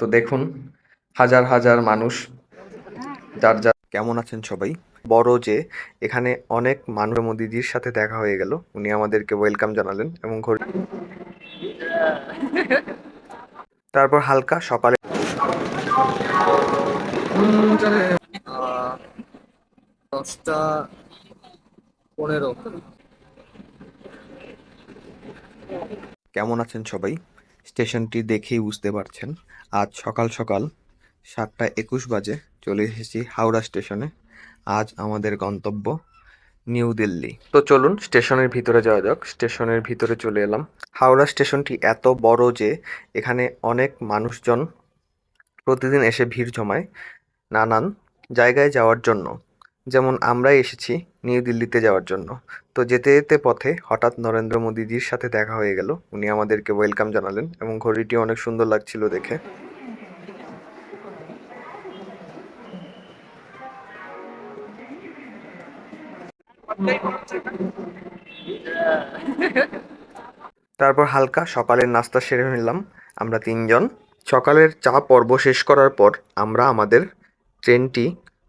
তো দেখুন হাজার হাজার মানুষ যার যার কেমন আছেন সবাই? বড় যে এখানে অনেক মানুষ। মোদিজির সাথে দেখা হয়ে গেল। উনি আমাদেরকে ওয়েলকাম জানালেন এবং তারপর হালকা সকালে দশটা পনেরো। কেমন আছেন সবাই? স্টেশনটি দেখেই বুঝতে পারছেন। আজ সকাল সকাল সাতটা একুশ বাজে চলে এসেছি হাওড়া স্টেশনে। আজ আমাদের গন্তব্য নিউ দিল্লি। তো চলুন স্টেশনের ভিতরে যাওয়া যাক। স্টেশনের ভিতরে চলে এলাম। হাওড়া স্টেশনটি এত বড় যে এখানে অনেক মানুষজন প্রতিদিন এসে ভিড় জমায় নানান জায়গায় যাওয়ার জন্য। যেমন আমরাই এসেছি নিউ দিল্লিতে যাওয়ার জন্য। তো যেতে যেতে পথে হঠাৎ নরেন্দ্র মোদীজির সাথে দেখা হয়ে গেল। উনি আমাদেরকে ওয়েলকাম জানালেন এবং ঘড়িটি অনেক সুন্দর লাগছিল দেখে। তারপর হালকা সকালের নাস্তা সেরে নিলাম আমরা তিনজন। সকালের চা পর্ব শেষ করার পর আমরা আমাদের ট্রেনটি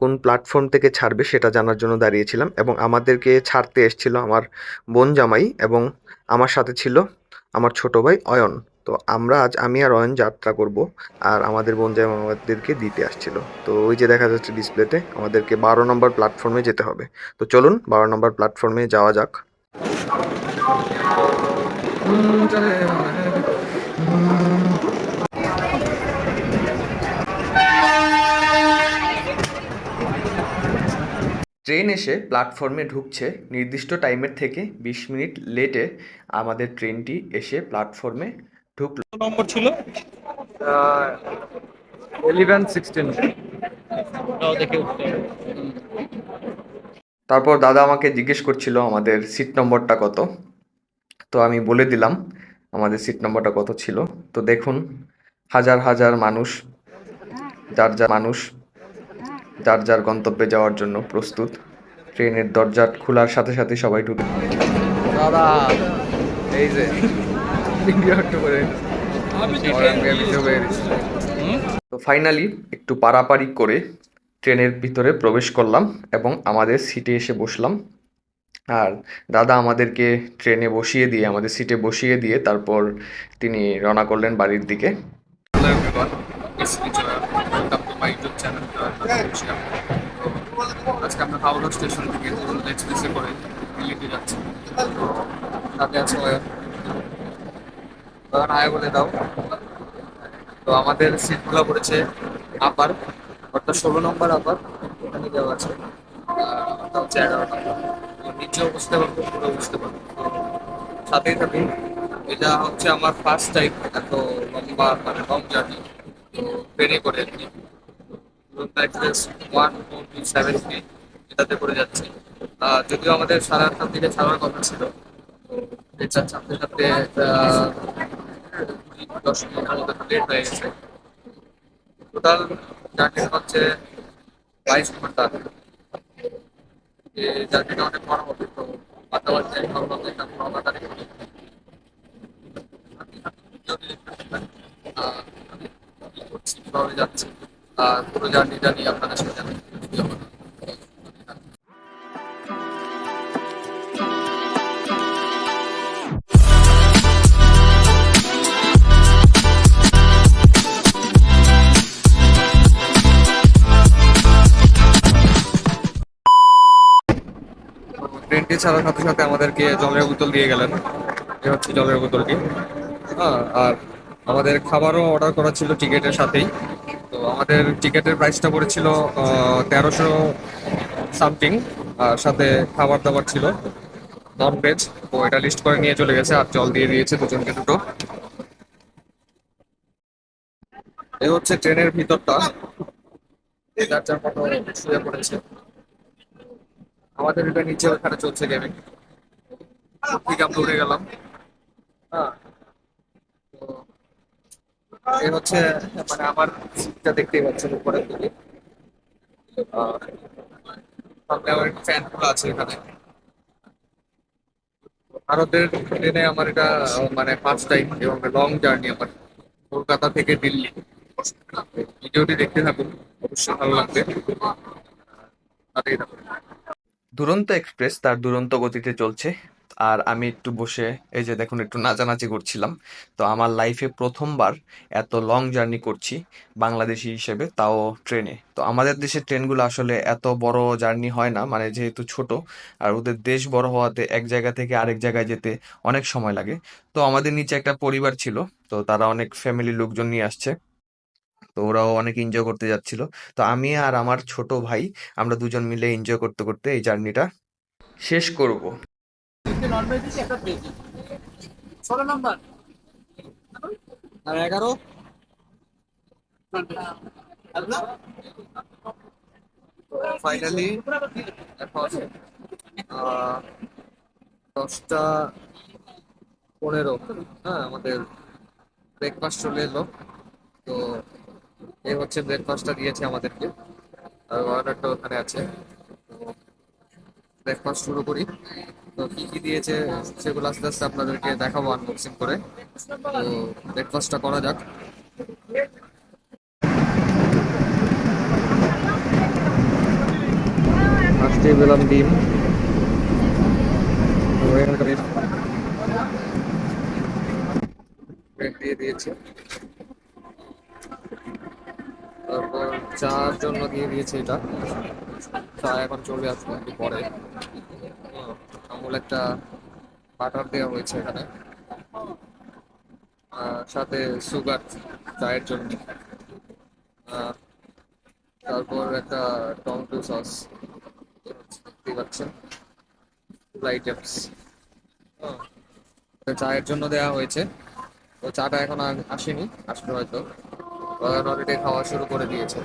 কোন প্ল্যাটফর্ম থেকে ছাড়বে সেটা জানার জন্য দাঁড়িয়েছিলাম এবং আমাদেরকে ছাড়তে এসেছিল আমার বোন জামাই এবং আমার সাথে ছিল আমার ছোট ভাই অয়ন। তো আমরা আজ আমি আর অয়ন যাত্রা করব আর আমাদের বোন জামাই আমাদেরকে দিতে আসছিল। তো ওই যে দেখা যাচ্ছে ডিসপ্লেতে আমাদেরকে বারো নম্বর প্ল্যাটফর্মে যেতে হবে। তো চলুন বারো নম্বর প্ল্যাটফর্মে যাওয়া যাক। ট্রেন এসে প্ল্যাটফর্মে ঢুকছে। নির্দিষ্ট টাইমের থেকে বিশ মিনিট লেটে আমাদের ট্রেনটি এসে প্ল্যাটফর্মে ঢুকলো। নম্বর ছিল? Eleven sixteen. তারপর দাদা আমাকে জিজ্ঞেস করছিল আমাদের সিট নম্বরটা কত? তো আমি বলে দিলাম আমাদের সিট নম্বরটা কত ছিল। তো দেখুন হাজার হাজার মানুষ যার যার মানুষ যার যার গন্তব্যে যাওয়ার জন্য প্রস্তুত। ট্রেনের দরজা খোলার সাথে সাথে সবাই ঢুকে দাদা এই যে তো ফাইনালি একটু পারাপারি করে ট্রেনের ভিতরে প্রবেশ করলাম এবং আমাদের সিটে এসে বসলাম। আর দাদা আমাদেরকে ট্রেনে বসিয়ে দিয়ে আমাদের সিটে বসিয়ে দিয়ে তারপর তিনি রওনা করলেন বাড়ির দিকে। My YouTube channel. তো আজকে আমরা হাওড়া স্টেশন থেকে ধরুন এক্সপ্রেসে করে দিল্লিতে যাচ্ছি। তো আছে অয়ন আয় বলে দাও। তো আমাদের সিটগুলো পড়েছে আপার অর্থাৎ ষোলো নম্বর আপার এখানে দেওয়া আছে। আর হচ্ছে এগারো নম্বর। নিচেও বুঝতে পারব পুরো বুঝতে পারব। সাথেই থাকুন। এটা হচ্ছে আমার ফার্স্ট টাইম এত লম্বা মানে লং জার্নি ট্রেনে করে ওয়ান টু সেভেন থ্রি এটাতে করে যাচ্ছি। যদিও আমাদের সাড়ে আটটার দিকে ছাড়ার কথা ছিল ছাড়তে ছাড়তে আহ, দশ মিনিটের মতো লেট হয়ে গেছে। টোটাল জার্নি হচ্ছে বাইশ ঘণ্টা এই জার্নিটা অনেক বড় হবে তো মাতাবাড়ি ভাবলাম এটা নটা তারিখ হবে আহ, আমি কি করছি, কীভাবে যাচ্ছি। আর পুরো জার্নিটা নিয়ে আপনাদের সাথে আমি ট্রেনটি ছাড়ার সাথে সাথে আমাদেরকে জলের বোতল দিয়ে গেলেন। এ হচ্ছে জলের বোতলটি। হ্যাঁ আর আমাদের খাবারও অর্ডার করা ছিল টিকিটের সাথেই। তো আমাদের টিকিটের প্রাইসটা পড়েছিল তেরোশো সামথিং আর সাথে খাবার দাবার ছিল। নন ভেজ তো এটা লিস্ট করে নিয়ে চলে গেছে, আর জল দিয়ে দিয়েছে দুজনকে দুটো। এ হচ্ছে ট্রেনের ভিতরটা। যার মতো শুয়ে পড়েছে। আমাদের এটা নিচে ওখানে চলছে গেমিং ঠিক আমরা উড়ে গেলাম হ্যাঁ তো এই হচ্ছে মানে আমার সিটটা দেখতেই পাচ্ছেন উপরের দিকে। সামনে আমার ফ্যানগুলো আছে এখানে। ভারতের ট্রেনে আমার এটা মানে ফার্স্ট টাইম এবং লং জার্নি আমার। কলকাতা থেকে দিল্লি। ভিডিওটি দেখতে থাকুন, অবশ্যই ভালো লাগবে। দুরন্ত এক্সপ্রেস তার দুরন্ত গতিতে চলছে। আর আমি একটু বসে এই যে দেখুন, একটু নাচানাচি করছিলাম। তো আমার লাইফে প্রথমবার এত লং জার্নি করছি বাংলাদেশি হিসেবে, তাও ট্রেনে তো আমাদের দেশের ট্রেনগুলো আসলে এত বড় জার্নি হয় না মানে যেহেতু ছোট, আর ওদের দেশ বড় হওয়াতে এক জায়গা থেকে আরেক জায়গায় যেতে অনেক সময় লাগে। তো আমাদের নিচে একটা পরিবার ছিল, তো তারা অনেক ফ্যামিলি লোকজন নিয়ে আসছে। তো ওরাও অনেক এনজয় করতে যাচ্ছিল। তো আমি আর আমার ছোট ভাই, আমরা দুজন মিলে এনজয় করতে করতে এই জার্নিটা শেষ করব। ষোলো নম্বর। আর এগারো? ফাইনালি দশটা পনেরো হ্যাঁ আমাদের ব্রেকফাস্ট চলে এলো। তো এই হচ্ছে ব্রেকফাস্টটা দিয়েছে আমাদেরকে। আর অর্ডারটা ওখানে আছে। ব্রেকফাস্ট শুরু করি। তো কি কি দিয়েছে সেগুলো আস্তে আস্তে আপনাদেরকে দেখাবো আনবক্সিং করে। তো ব্রেকফাস্টটা করা যাক। ফার্স্টে পেলাম ডিম দিয়ে দিয়েছে। তারপর চার জন্য দিয়ে দিয়েছে এটা। চা এখন চলে আসবে একটু পরে। আমুল একটা বাটার দেওয়া হয়েছে এখানে। সাথে সুগার চায়ের জন্য। তারপর একটা টমেটো সস। দেখতে পাচ্ছেন? আইটেমস চায়ের জন্য দেওয়া হয়েছে। তো চাটা এখন আসেনি, আসবে হয়তো। অলরেডি খাওয়া শুরু করে দিয়েছে।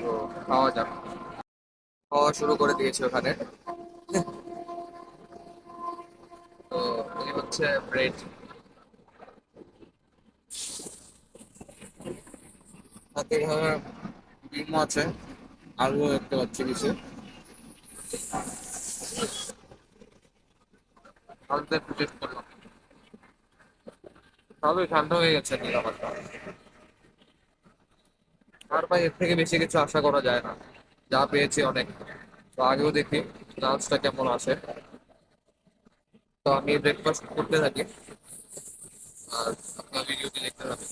তো খাওয়া যাক। খাওয়া শুরু করে দিয়েছে ওখানে। তো এই হচ্ছে ব্রেড সাথে এভাবে ডিম আছে আলু দেখতে পাচ্ছি কিছু আলুতে একটু করলাম ভালোই ঠান্ডা হয়ে গেছে নিরামারটা আর ভাই, এর থেকে বেশি কিছু আশা করা যায় না। যা পেয়েছি অনেক। তো আগেও দেখি লাঞ্চটা কেমন আসে। তো আমি ব্রেকফাস্ট করতে থাকি। আর আপনার ভিডিওটি দেখতে থাকি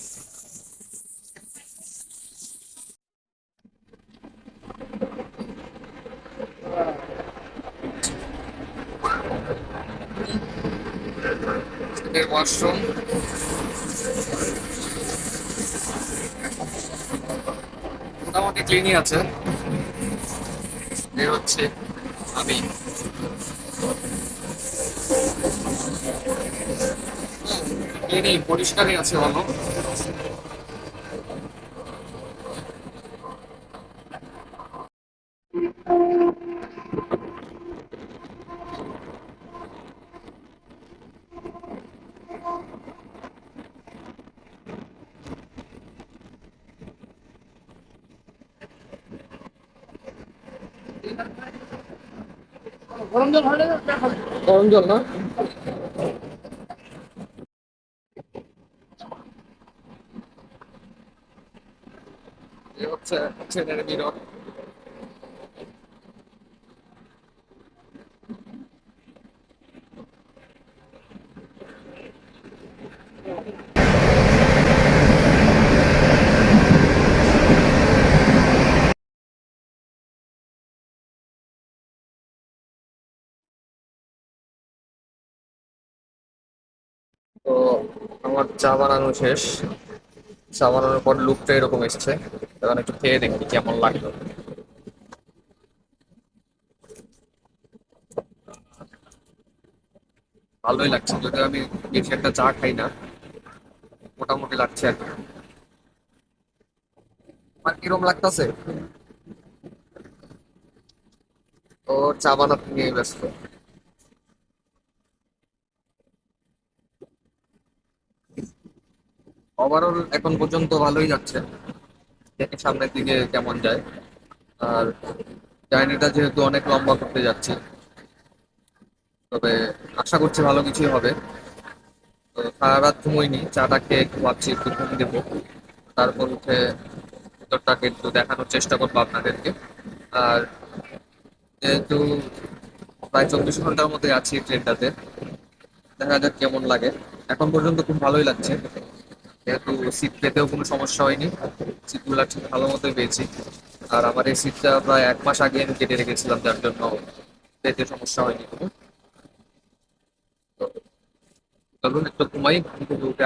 ওয়াশরুম মোটামুটি ক্লিনই আছে। এই হচ্ছে আমি। ক্লিনই পরিষ্কারই আছে ভালো। গরম জল না? এই হচ্ছে ছেলের মিরর তো আমার চা বানানো শেষ। বানানোর পর লুকটা এরকম এসছে। এখন একটু খেয়ে দেখি কেমন লাগল। ভালোই লাগছে, যদিও আমি বেশি একটা চা খাই না। মোটামুটি লাগছে আর আমার কিরম লাগতেছে? ও চা বানাতে নিয়ে ব্যস্ত। ওভারঅল এখন পর্যন্ত ভালোই যাচ্ছে। সামনের দিকে কেমন যায়। আর জার্নিটা যেহেতু অনেক লম্বা করতে যাচ্ছি, তবে আশা করছি ভালো কিছুই হবে। তো সারা রাত ঘুমোইনি, চাটা খেয়ে একটু ভাবছি একটু ঘুম দেবো। তারপর উঠে ভিতরটাকে একটু দেখানোর চেষ্টা করব আপনাদেরকে। আর যেহেতু প্রায় চব্বিশ ঘণ্টার মধ্যে আছি ট্রেনটাতে, দেখা যাক কেমন লাগে। এখন পর্যন্ত খুব ভালোই লাগছে। যেহেতু সিট পেতেও কোনো সমস্যা হয়নি সিটগুলো ঠিক ভালো মতোই পেয়েছি। আর আমার এই সিটটা প্রায় এক মাস আগে আমি কেটে রেখেছিলাম, যার জন্য পেতে সমস্যা হয়নি কোনো। চলুন, একটু ঘুমাই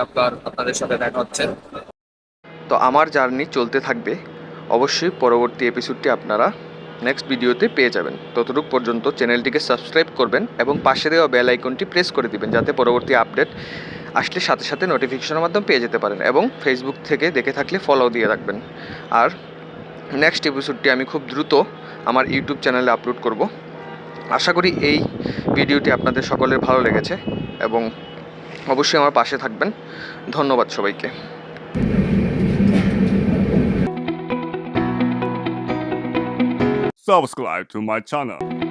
আপনার, আপনাদের সাথে দেখা হচ্ছে। তো আমার জার্নি চলতে থাকবে। অবশ্যই পরবর্তী এপিসোডটি আপনারা নেক্সট ভিডিওতে পেয়ে যাবেন। ততটুক পর্যন্ত চ্যানেলটিকে সাবস্ক্রাইব করবেন এবং পাশে দেওয়া বেল আইকনটি প্রেস করে দিবেন, যাতে পরবর্তী আপডেট আসলে সাথে সাথে নোটিফিকেশনের মাধ্যমে পেয়ে যেতে পারেন এবং ফেসবুক থেকে দেখে থাকলে ফলো দিয়ে রাখবেন। আর নেক্সট এপিসোডটি আমি খুব দ্রুত আমার ইউটিউব চ্যানেলে আপলোড করব। আশা করি এই ভিডিওটি আপনাদের সকলের ভালো লেগেছে এবং অবশ্যই আমার পাশে থাকবেন। ধন্যবাদ সবাইকে। Subscribe to my channel.